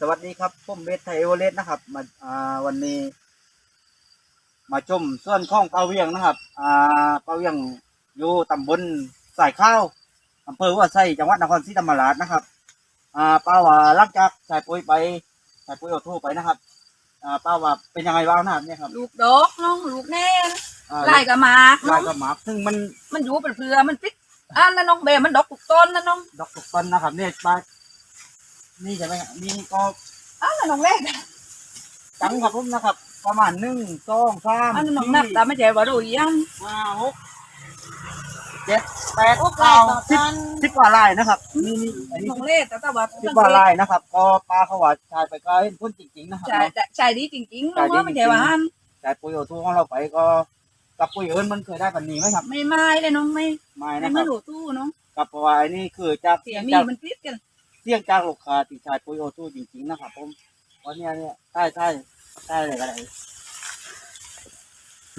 สวัสดีครับผมเบสไทยเอเวอเรสต์นะครับ มาอ่าวันนี้ มาชมส่วนของปลาเวียงนะครับอ่าปลาเวียงอยู่ตำบลสายข้าวอำเภอว่าไส้จังหวัดนครศรีธรรมราชนะครับอ่าป้าว่าหลังจากใส่ปุ๋ยไปใส่ปุ๋ยโอทูไปนะครับอ่าป้าว่าเป็นยังไงบ้างนะครับเนี่ยครับลูกดอกน้องลูกแน่อ่าไล่กับหมากลาน้ยองกับหมากซึ่งมันมันอยู่เป็นเพื่อมันปิดอ่านแล้วน้องเบมันดอกทุกต้นนะน้องดอกตกต้นนะครับเนี่ยป้า นี่ใช่ไหมครับนี่ก็อ่านแล้วน้องเล่จังครับผมนะครับ ประมาณหนึ่งสองสามอ่านแล้วน้องนับตามไม่ใจว่ารู้ยังห้าหกเจ็ดแปดโอ้ไล่เก้าต่อสิบกันสิบกว่าลายนะครับนี่นี่อันนี้น้องเล่แต่แต่ว่าสิบกว่าลายนะครับ ก็ปลาเขาว่าชายไปก็เห็นพ้นจริงๆนะครับใช่ใช่ใช่ดีจริงๆน้องว่าไม่ใช่ว่าอ่านชายปุ๋ยโอทูของเราไปก็กับปุ๋ยเอิญมันเคยได้ปันนี้ไหมครับ ไม่ไม่เลยน้องไม่ไม่ไม่นะคมารับหลูตู้น้องกับเพราะว่าอันนี้คือจากเสีเสียยงมีจากมันปิดกัน เสียงจากลูกค้าที่ชายปุ๋ยโอทูจริงๆนะครับผมเพราะเนี่ยเนี่ยใช่ใช่ใช่เลยอะไร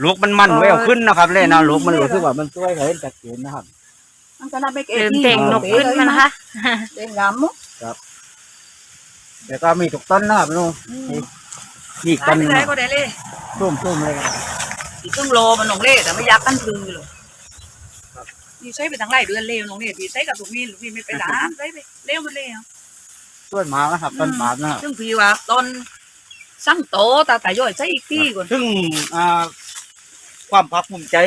ลูกมันมันไว้เอาขึ้นนะครับเลยนะลูกมันรู้สึกว่ามันช่วยเห็นจากเกณฑ์นะครับมันก็นับไปเกเติมที่เต่งนกขึ้นมานะคะเต่งงามมุกแล้วก็มีทุกต้นนะครับลุงนี่นี่อีกต้ต้นนหนึงไหนนะก็ได้เลยส้มส้มเลยครับอีกครึ่งโลมันน้องเล่แต่ไม่อยากกันพือเลย นี่ใช้ไปทั้งไร่เดือนเร็วน้องเล่พี่ใช้กับลูกมีลูกมีไม่ไปด่าใช้ไปเร็วมันเร็วต้นหมากนะครับต้นหมากนะครับซึ่งพี่ว่าตอนสั่งโตตาตาย่อยใช้อีกที่ก่อนซึ่งอ่าความภาคภูมิใจ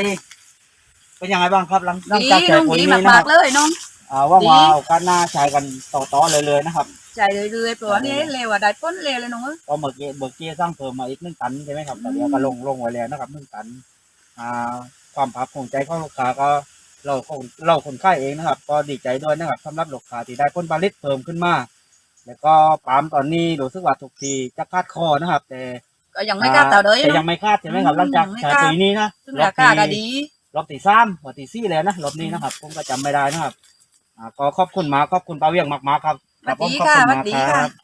เป็นยังไงบ้างครับหลังหลังดีจากใช้น้องปุ๋ยดีนี้นะมาคกรับๆเลยน้องอ่าว่าดีมาเอาการหน้าใช้กันต่อๆเลยเลยนะครับใจเรื่อยๆเพราะว่านี่เร็วอะได้ต้นเร็วเลยน้องเอ้ยก็เมื่อกี้เมื่อกี้สร้างเพิ่มมาอีกหนึ่งตันใช่ไหมครับแต่เดี๋ยวก็ลงลงไว้แล้วนะครับหนึ่งตันอ่าความภาคภูมิใจของลูกค้าก็ เราคนเราคนขายเองนะครับ ก็ดีใจด้วยนะครับสำหรับลูกค้าที่ได้ผลผลิตเพิ่มขึ้นมา แล้วก็ปาล์มตอนนี้รู้สึกว่าทุกทีจะคาดคอนะครับ แต่ก็ยังไม่กล้าเต่าเลยแต่ยัเนาะงไม่คาดใช่ไหมครับหลังจากยังไม่ใช้คาดปุ๋ยนี้นะซึ่งราคาก็ดีรอบที่สามรอบที่สี่แล้วนะรอบนี้นะครับ ผมก็จำไม่ได้นะครับอ่าก็ขอบคุณมากขอบคุณป้าเวียงมากๆครับสวัสดีรับผมขอบค่ะคุณสวัสดีมากคค่ะรับ